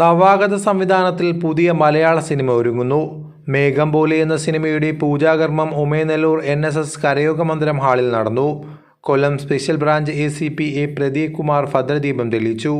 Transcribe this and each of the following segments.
നവാഗത സംവിധാനത്തിൽ പുതിയ മലയാള സിനിമ ഒരുങ്ങുന്നു. മേഘം പോലെ എന്ന സിനിമയുടെ പൂജാകർമ്മം ഉമേനെല്ലൂർ എൻ എസ് എസ് കരയോഗ മന്ദിരം ഹാളിൽ നടന്നു. Kollam special branch A C P A Pradeep Kumar ഭദ്രദീപം തെളിയിച്ചു.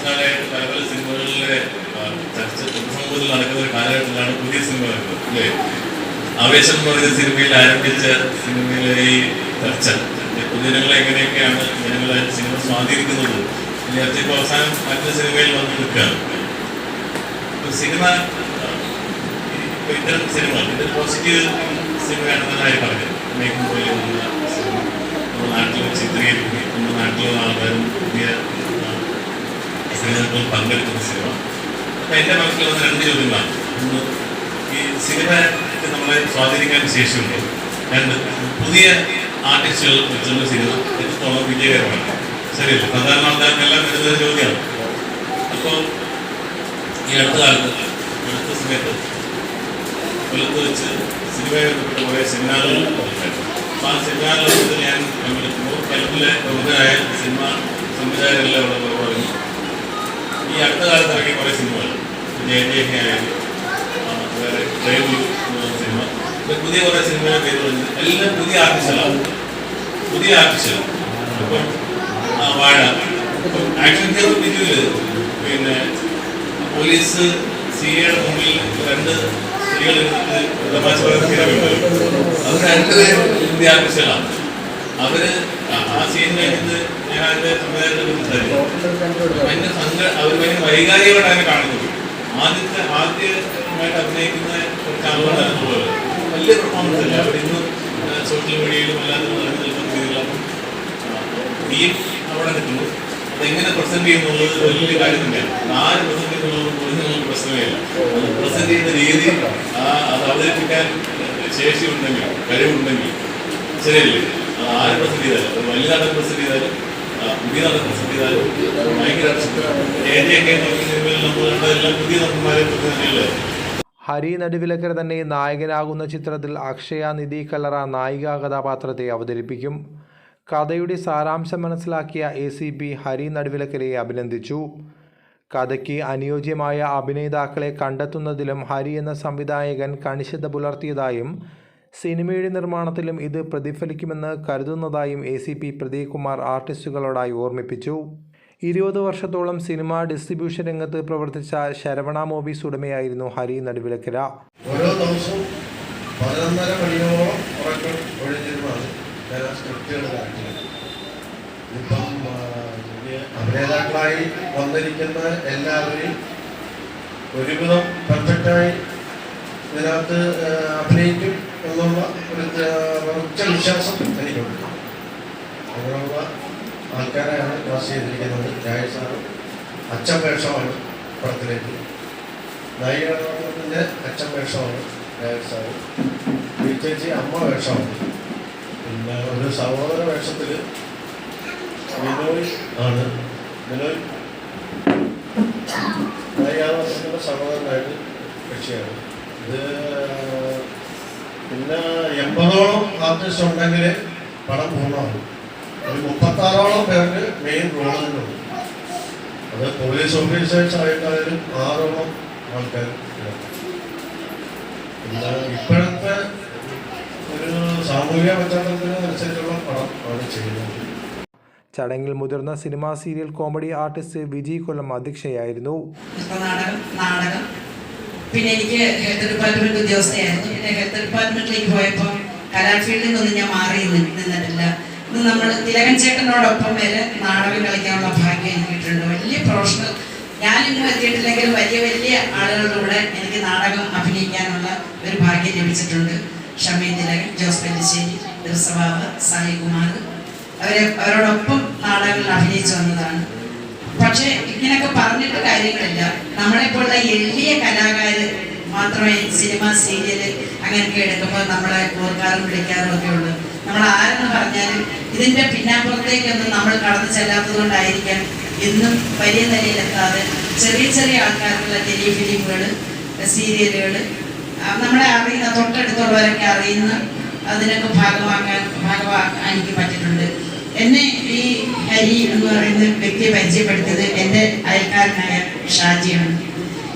കഴിഞ്ഞ ആറ് മാസക്കാലമായിട്ട് പല പല സിനിമകളിലെ ചർച്ച നടക്കുന്ന ഒരു കാലഘട്ടത്തിലാണ് പുതിയ സിനിമ വരുന്നത് അല്ലേ? ആവേശം എന്ന് പറയുന്ന സിനിമയിൽ ആരംഭിച്ച സിനിമയിലെ ഈ ചർച്ച പൊതുജനങ്ങളെ എങ്ങനെയൊക്കെയാണ് ജനങ്ങളെ സിനിമ സ്വാധീനിക്കുന്നത്? ചർച്ച ഇപ്പോൾ അവസാനം മറ്റൊരു സിനിമയിൽ വന്ന് നിൽക്കുകയാണ് സിനിമ ഇത്തരം സിനിമ ഇതൊരു പോസിറ്റീവ് സിനിമയാണെന്നാണ് പറഞ്ഞത്? മേക്കും പോലെ സിനിമ. നമ്മുടെ നാട്ടിൽ ചിത്രീകരിക്കുകയും നമ്മുടെ നാട്ടിലുള്ള ആൾക്കാരും പുതിയ സിനിമകൾ പങ്കെടുക്കുന്ന സിനിമ. അപ്പൊ എന്റെ മനസ്സിൽ വന്ന രണ്ട് ചോദ്യങ്ങളാണ്. ഒന്ന് ഈ സിനിമ നമ്മളെ സ്വാധീനിക്കാൻ ശേഷിയുണ്ട്. രണ്ട് പുതിയ ആർട്ടിസ്റ്റുകൾ വെച്ചുള്ള സിനിമ എത്രത്തോളം വിജയകരമാണ്. ശരിയല്ല? സാധാരണ ആൾക്കാർക്കെല്ലാം വരുന്ന ചോദ്യമാണ്. അപ്പോൾ ഈ അടുത്ത കാലത്ത് അടുത്ത സമയത്ത് കൊല്ലത്ത് വെച്ച് സിനിമയെ ബന്ധപ്പെട്ട കുറേ നടന്നിട്ടുണ്ടായിരുന്നു അപ്പോൾ ആ സെമിനാറിൽ ഞാൻ പങ്കെടുക്കുമ്പോൾ കേരളത്തിലെ പ്രമുഖരായ സിനിമ സംവിധായകരെല്ലാം ഉള്ളവർ പറഞ്ഞു. ഈ അടുത്ത കാലത്ത് ഇറങ്ങിയ കുറേ സിനിമകൾ. ജയ ജയ ആയാലും ആ, വേറെ ട്രെയിൻ സിനിമ. പുതിയ കുറേ സിനിമയുടെ പേര് എല്ലാം പുതിയ ആർട്ടിസ്റ്റുകളാണ്. പുതിയ ആർട്ടിസ്റ്റുകൾ. ഇപ്പം വാഴ. ആക്ഷൻ ഹീറോ ബിജുവിൽ പിന്നെ പോലീസ് സി എയുടെ മുമ്പിൽ രണ്ട് സ്ത്രീകൾ തമാശ പറയുന്ന സ്ഥിരമുണ്ടല്ലോ. അത് രണ്ടുപേരും പുതിയ ആർട്ടിസ്റ്റുകളാണ്. അവർ ആ- സീൻ അതിന്റെ സംവിധാനത്തെ സംസാരിച്ചു ഭയങ്കര അവർ ഭയങ്കര വൈകാരികമായിട്ട് കാണുന്നത്. ആദ്യത്തെ ആദ്യമായിട്ട് അഭിനയിക്കുന്ന ഒരു ആളുകളാണ് വലിയ പെർഫോമൻസ് അല്ല? അവർ ഇന്ന് സോഷ്യൽ മീഡിയയിലും അല്ലാതെ നടന്നു നിൽക്കുന്ന അപ്പം നീ അവിടെ നിൽക്കുന്നു അതെങ്ങനെ പ്രസന്റ് ചെയ്യുന്നുള്ളത് വലിയ കാര്യം തന്നെയാണ്. ആര് പ്രസന്റ് ചെയ്യുന്നുള്ളത് പ്രശ്നമേയില്ല. അത് പ്രസന്റ് ചെയ്യുന്ന രീതി ആ അത് അവതരിപ്പിക്കാൻ ശേഷി ഉണ്ടെങ്കിൽ കഴിവുണ്ടെങ്കിൽ ശരിയല്ലേ? അത് ആര് പ്രസന്റ് ചെയ്താലും അത് വലിയ നടൻ പ്രസന്റ് ചെയ്താലും പുതിയ ഹരി നടുവിലക്കര തന്നെ നായകനാകുന്ന ചിത്രത്തിൽ അക്ഷയ നിധി കല്ലറ നായികാ കഥാപാത്രത്തെ അവതരിപ്പിക്കും. കഥയുടെ സാരാംശം മനസ്സിലാക്കിയ എ സി പി ഹരി നടുവിലക്കരയെ അഭിനന്ദിച്ചു. കഥയ്ക്ക് അനുയോജ്യമായ അഭിനേതാക്കളെ കണ്ടെത്തുന്നതിലും ഹരി എന്ന സംവിധായകൻ കണിശത പുലർത്തിയതായും സിനിമയുടെ നിർമ്മാണത്തിലും ഇത് പ്രതിഫലിക്കുമെന്ന് കരുതുന്നതായും A C P Pradeep Kumar ആർട്ടിസ്റ്റുകളോടായി ഓർമ്മിപ്പിച്ചു. ഇരുപത് വർഷത്തോളം സിനിമ ഡിസ്ട്രിബ്യൂഷൻ രംഗത്ത് പ്രവർത്തിച്ച ശരവണ മൂവീസ് ഉടമയായിരുന്നു ഹരി നടുവിലക്കര. ഓരോ ദിവസവും അഭിനേതാക്കളായി വന്നിരിക്കുന്ന എല്ലാവരെയും ഒരുവിധം പെർഫെക്റ്റായി ഇതിനകത്ത് അഭിനയിക്കും എന്നുള്ള ഒരു ഉച്ച വിശ്വാസം എനിക്കുണ്ട്. അങ്ങനെയുള്ള ആൾക്കാരെയാണ് ക്ലാസ് ചെയ്തിരിക്കുന്നത്. ജായസാണ് അച്ഛൻ വേഷമാണ് പടത്തിലേക്ക്. നായികത്തിന്റെ അച്ഛൻ വേഷമാണ് ജായസാണ് ഈ ചേച്ചി അമ്മ വേഷമാണ്. പിന്നെ ഒരു സഹോദര വേഷത്തിൽ വിനോയ് ആണ്. വിനോയ്. നായികാവസരത്തിന്റെ സഹോദരനായിട്ട് കക്ഷിയാണ്. ഇത് പിന്നെ എൺപതോളം ആർട്ടിസ്റ്റ് ഉണ്ടെങ്കിൽ പടം പൂർണമാകും. ഒരു മുപ്പത്താറോളം പേർക്ക് മെയിൻ റോളുകളുണ്ട് അത് പോലീസ് ഓഫീസേഴ്സ് ആയിട്ടായാലും ആറോളം ആൾക്കാർ ഉണ്ട്. പിന്നെ ഇപ്പോഴത്തെ ഒരു സാമൂഹിക പശ്ചാത്തലത്തിന് അനുസരിച്ചുള്ള പടം ആണ് ചെയ്യുന്നത്. ചടങ്ങിൽ മുതിർന്ന cinema serial comedy artist Viji Kollam അധ്യക്ഷയായിരുന്നു. നാടകം നാടകം. പിന്നെ എനിക്ക് ഹെൽത്ത് ഡിപ്പാർട്ട്മെന്റ് ഉദ്യോഗസ്ഥയായിരുന്നു. പിന്നെ ഹെൽത്ത് ഡിപ്പാർട്ട്മെന്റിലേക്ക് പോയപ്പോൾ കലാഫീൽഡിൽ ഞാൻ മാറി നിന്നിട്ടില്ല. ഇന്ന് നമ്മൾ തിലകൻ ചേട്ടനോടൊപ്പം വരെ നാടകം കളിക്കാനുള്ള ഭാഗ്യം എനിക്ക് കിട്ടിയിട്ടുണ്ട് വലിയ പ്രൊഫഷണൽ ഞാനിന്നും എത്തിയിട്ടില്ലെങ്കിൽ വലിയ വലിയ ആളുകളിലൂടെ എനിക്ക് നാടകം അഭിനയിക്കാനുള്ള ഒരു ഭാഗ്യം ലഭിച്ചിട്ടുണ്ട്. ഷമീൻ തിലകൻ ജോസ് പെല്ലിശ്ശേരി ദിവസബാബ് സായികുമാർ അവരെ അവരോടൊപ്പം നാടകങ്ങളിൽ അഭിനയിച്ചു വന്നതാണ്. പക്ഷേ ഇങ്ങനെയൊക്കെ പറഞ്ഞിട്ട് കാര്യങ്ങളില്ല. നമ്മളെപ്പോലുള്ള എളിയ കലാകാര് മാത്രമേ സിനിമ സീരിയൽ അങ്ങനെയൊക്കെ എടുക്കുമ്പോൾ നമ്മളെ ഓർക്കാറും വിളിക്കാറും ഒക്കെ ഉള്ളൂ. നമ്മൾ ആരെന്ന് പറഞ്ഞാലും ഇതിന്റെ പിന്നാമ്പുറത്തേക്കൊന്നും നമ്മൾ കടന്നു ചെല്ലാത്തത് കൊണ്ടായിരിക്കാം ഇന്നും വലിയ നിലയിലെത്താതെ ചെറിയ ചെറിയ ആൾക്കാരുള്ള ടെലിഫിലിമുകൾ സീരിയലുകൾ നമ്മളെ അറിയുന്ന തൊട്ടടുത്തുള്ളവരൊക്കെ അറിയുന്ന അതിനൊക്കെ ഭാഗമാക്കാൻ ഭാഗമാക്കാൻ എനിക്ക് പറ്റിയിട്ടുണ്ട്. എന്നെ ഹരി എന്ന് പറയുന്ന വ്യക്തിയെ പരിചയപ്പെടുത്തിയത് എന്റെ അയൽക്കാരനായ ഷാജിയാണ്.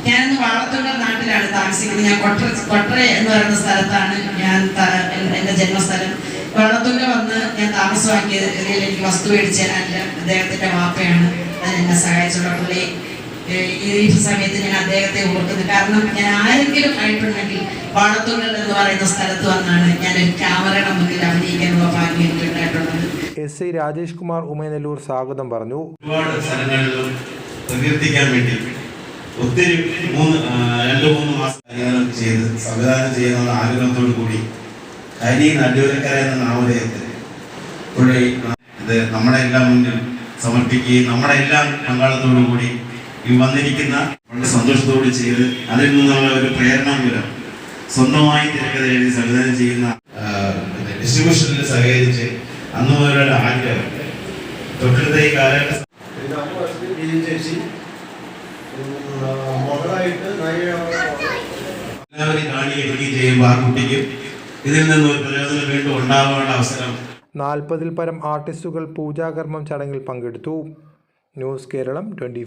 ഞാനിന്ന് വാളത്തുള്ള നാട്ടിലാണ് താമസിക്കുന്നത്. ഞാൻ കൊട്ട കൊട്ടര എന്ന് പറയുന്ന സ്ഥലത്താണ് ഞാൻ എന്റെ ജന്മസ്ഥലം. വാളത്തുള്ള വന്ന് ഞാൻ താമസമാക്കിയത് എനിക്ക് വസ്തു മേടിച്ചു തരാനില്ല അദ്ദേഹത്തിന്റെ വാപ്പയാണ്. അത് എന്നെ സഹായിച്ചുള്ള പുള്ളി. ഈ സമയത്ത് ഞാൻ അദ്ദേഹത്തെ ഓർക്കുന്നത് കാരണം ഞാൻ ആരെങ്കിലും ആയിട്ടുണ്ടെങ്കിൽ വാളത്തുള്ളൽ എന്ന് പറയുന്ന സ്ഥലത്ത് വന്നാണ് ഞാൻ ഒരു ക്യാമറയുടെ മുന്നിൽ എസ് ഐ രാജേഷ് കുമാർ ഉമയനെല്ലൂർ സ്വാഗതം പറഞ്ഞു. ഒരുപാട് ഒത്തിരി മൂന്ന് രണ്ട് മൂന്ന് മാസം ചെയ്ത് സംവിധാനം ചെയ്യുന്ന ആഗ്രഹത്തോടു കൂടി ഹരി നല്ലൂരക്കര എന്ന നാമധേയത്തിൽ ഇവിടെ ഇത് നമ്മുടെ എല്ലാം മുന്നിൽ സമർപ്പിക്കുകയും നമ്മുടെ എല്ലാം പങ്കാളത്തോടു കൂടി ഈ വന്നിരിക്കുന്ന വളരെ സന്തോഷത്തോട് ചെയ്ത് അതിൽ നിന്നുള്ള ഒരു പ്രേരണ മൂലം സ്വന്തമായി തിരക്കഥ എഴുതി സംവിധാനം ചെയ്യുന്ന ഡിസ്ട്രിബ്യൂഷനിൽ സഹകരിച്ച് അന്ന് മുതലുള്ള ആഗ്രഹം. തൊട്ടടുത്ത ഈ കാലഘട്ട എല്ലാവരും കാണിക്കുകയും ചെയ്യുമ്പോൾ ആ കുട്ടിക്ക് ഇതിൽ നിന്ന് ഒരു പ്രയോജനം വീണ്ടും ഉണ്ടാവാനുള്ള അവസരം. നാൽപ്പതിൽ പരം ആർട്ടിസ്റ്റുകൾ പൂജാകർമ്മം ചടങ്ങിൽ പങ്കെടുത്തു. News Keralam twenty